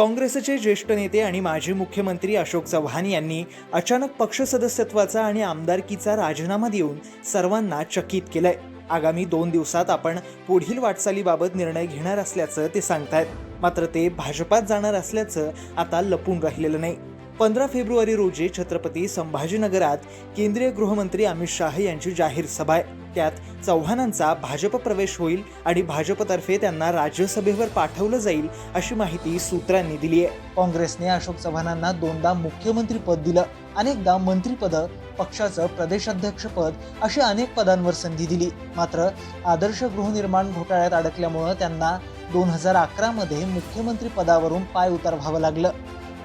काँग्रेसचे ज्येष्ठ नेते आणि माजी मुख्यमंत्री अशोक चव्हाण यांनी अचानक पक्ष सदस्यत्वाचा आणि आमदारकीचा राजीनामा देऊन सर्वांना चकित केलंय. आगामी दोन दिवसात आपण पुढील वाटचालीबाबत निर्णय घेणार असल्याचं ते सांगतायत. मात्र ते भाजपात जाणार असल्याचं आता लपून राहिलेलं नाही. पंधरा फेब्रुवारी रोजी छत्रपती संभाजीनगरात केंद्रीय गृहमंत्री अमित शाह यांची जाहीर सभा आहे. त्यात चव्हाणांचा भाजप प्रवेश होईल आणि भाजपतर्फे त्यांना राज्यसभेवर पाठवलं जाईल अशी माहिती सूत्रांनी दिली आहे. काँग्रेसने अशोक चव्हाणांना दोनदा मुख्यमंत्री पद दिलं अनेकदा मंत्रीपद पक्षाचं प्रदेशाध्यक्षपद अशी अनेक पदांवर संधी दिली. मात्र आदर्श गृहनिर्माण घोटाळ्यात अडकल्यामुळं त्यांना दोन हजार अकरामध्ये मुख्यमंत्री पदावरून पाय उतार व्हावं लागलं.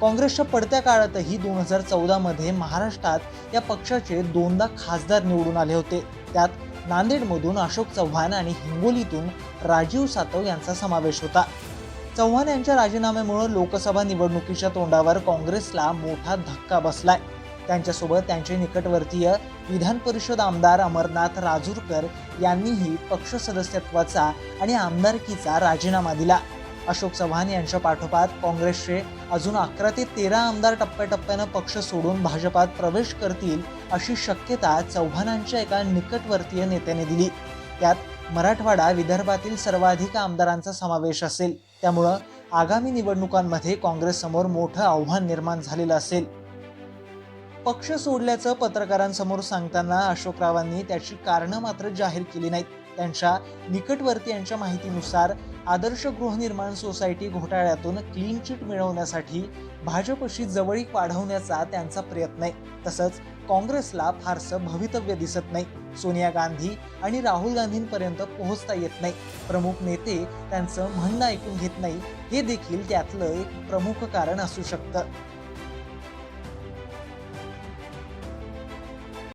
काँग्रेसच्या पडत्या काळातही दोन हजार चौदामध्ये महाराष्ट्रात या पक्षाचे दोनदा खासदार निवडून आले होते. त्यात नांदेडमधून अशोक चव्हाण आणि हिंगोलीतून राजीव सातव यांचा समावेश होता. चव्हाण यांच्या राजीनाम्यामुळे लोकसभा निवडणुकीच्या तोंडावर काँग्रेसला मोठा धक्का बसलाय. त्यांच्यासोबत त्यांचे निकटवर्तीय विधान परिषद आमदार अमरनाथ राजूरकर यांनीही पक्ष सदस्यत्वाचा आणि आमदारकीचा राजीनामा दिला. अशोक चव्हाण यांच्या पाठोपाठ काँग्रेसचे अजून अकरा ते तेरा आमदार टप्प्याटप्प्यानं पक्ष सोडून भाजपात प्रवेश करतील अशी शक्यता चव्हाणांच्या एका निकटवर्तीय नेत्याने दिली. त्यात मराठवाडा विदर्भातील सर्वाधिक आमदारांचा समावेश असेल. त्यामुळं आगामी निवडणुकांमध्ये काँग्रेससमोर मोठं आव्हान निर्माण झालेलं असेल. पक्ष सोडल्याचं पत्रकारांसमोर सांगताना अशोकरावांनी त्याची कारणं मात्र जाहीर केली नाहीत. त्यांच्या निकटवर्तीयांच्या माहितीनुसार आदर्श गृहनिर्माण सोसायटी घोटाळ्यातून क्लीन चिट मिळवण्यासाठी भाजपशी जवळीक वाढवण्याचा त्यांचा प्रयत्न आहे. तसंच काँग्रेसला फारसं भवितव्य दिसत नाही. सोनिया गांधी आणि राहुल गांधींपर्यंत पोहोचता येत नाही. प्रमुख नेते त्यांचं म्हणणं ऐकून घेत नाही. हे देखील त्यातलं एक प्रमुख कारण असू शकतं.